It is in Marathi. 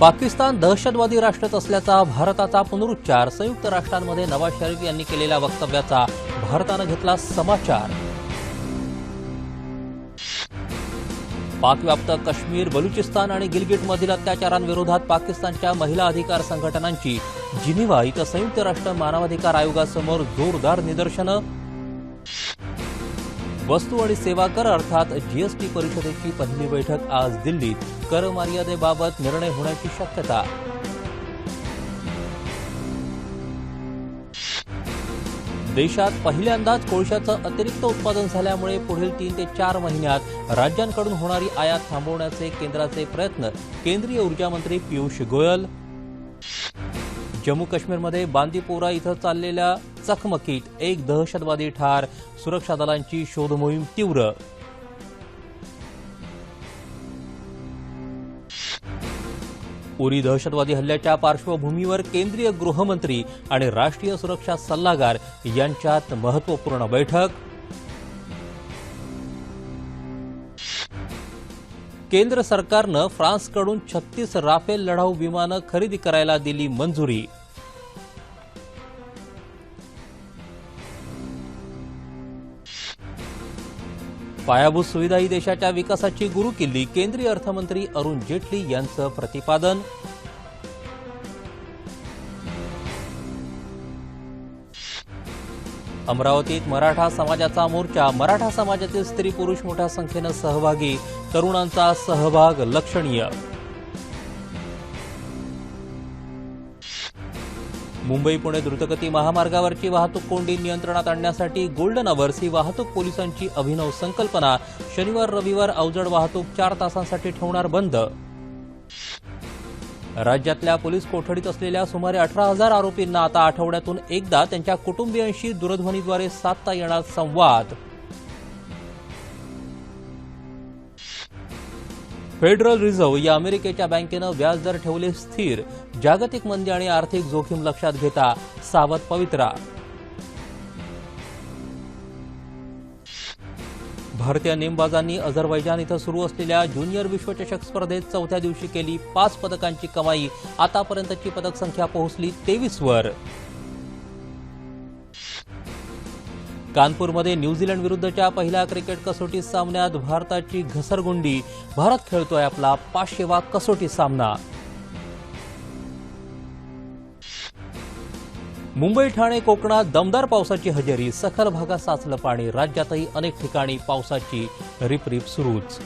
पाकिस्तान दहशतवादी राष्ट्रच असल्याचा भारताचा पुनरुच्चार संयुक्त राष्ट्रांमध्ये नवाज शरीफ यांनी केलेल्या वक्तव्याचा भारतानं घेतला समाचार. पाकव्याप्त काश्मीर बलुचिस्तान आणि गिलगिटमधील अत्याचारांविरोधात पाकिस्तानच्या महिला अधिकार संघटनांची जिनिव्हा इथं संयुक्त राष्ट्र मानवाधिकार आयोगासमोर जोरदार निदर्शनं. वस्तू आणि सेवा कर अर्थात जीएसटी परिषदेची पहिली बैठक आज दिल्लीत. कर मर्यादेबाबत निर्णय होण्याची शक्यता. देशात पहिल्यांदाच कोळशाचं अतिरिक्त उत्पादन झाल्यामुळे पुढील तीन ते चार महिन्यात राज्यांकडून होणारी आयात थांबवण्याचे केंद्राचे प्रयत्न केंद्रीय ऊर्जामंत्री पियुष गोयल जम्मू काश्मीरमध्ये बांदीपोरा इथं चाललेल्या चकमकीत एक दहशतवादी ठार. सुरक्षा दलांची शोधमोहीम तीव्र. उरी दहशतवादी हल्ल्याच्या पार्श्वभूमीवर केंद्रीय गृहमंत्री आणि राष्ट्रीय सुरक्षा सल्लागार यांच्यात महत्त्वपूर्ण बैठक. केंद्र सरकारनं फ्रान्सकडून छत्तीस राफेल लढाऊ विमानं खरेदी करायला दिली मंजुरी. पायाभूत सुविधा ही देशाच्या विकासाची गुरुकिल्ली केंद्रीय अर्थमंत्री अरुण जेटली यांचं प्रतिपादन अमरावतीत मराठा समाजाचा मोर्चा मराठा समाजातील स्त्री पुरुष मोठ्या संख्येनं सहभागी तरुणांचा सहभाग लक्षणीय. मुंबई पुणे द्रुतगती महामार्गावरची वाहतूक कोंडी नियंत्रणात आणण्यासाठी गोल्डन अवर्स ही वाहतूक पोलिसांची अभिनव संकल्पना. शनिवार रविवार अवजड वाहतूक चार तासांसाठी ठेवणार बंद. राज्यातल्या पोलीस कोठडीत असलेल्या सुमारे अठरा हजार आरोपींना आता आठवड्यातून एकदा त्यांच्या कुटुंबियांशी दूरध्वनीद्वारे साधता येणार संवाद. फेडरल रिझर्व्ह या अमेरिकेच्या बँकेनं व्याजदर ठेवले स्थिर जागतिक मंदी आणि आर्थिक जोखीम लक्षात घेता सावध पवित्रा. भारतीय नेमबाजांनी अझरबैजान इथं सुरू असलेल्या ज्युनियर विश्वचषक स्पर्धेत चौथ्या दिवशी केली पाच पदकांची कमाई. आतापर्यंतची पदक संख्या पोहोचली तेवीसवर कानपूरमध्ये न्यूझीलंड विरुद्धच्या पहिल्या क्रिकेट कसोटी सामन्यात भारताची घसरगुंडी. भारत खेळतोय आपला पाचशेवा कसोटी सामना. मुंबई ठाणे कोकणात दमदार पावसाची हजेरी सखल भागात साचलं पाणी राज्यातही अनेक ठिकाणी पावसाची रिपरिप सुरूच.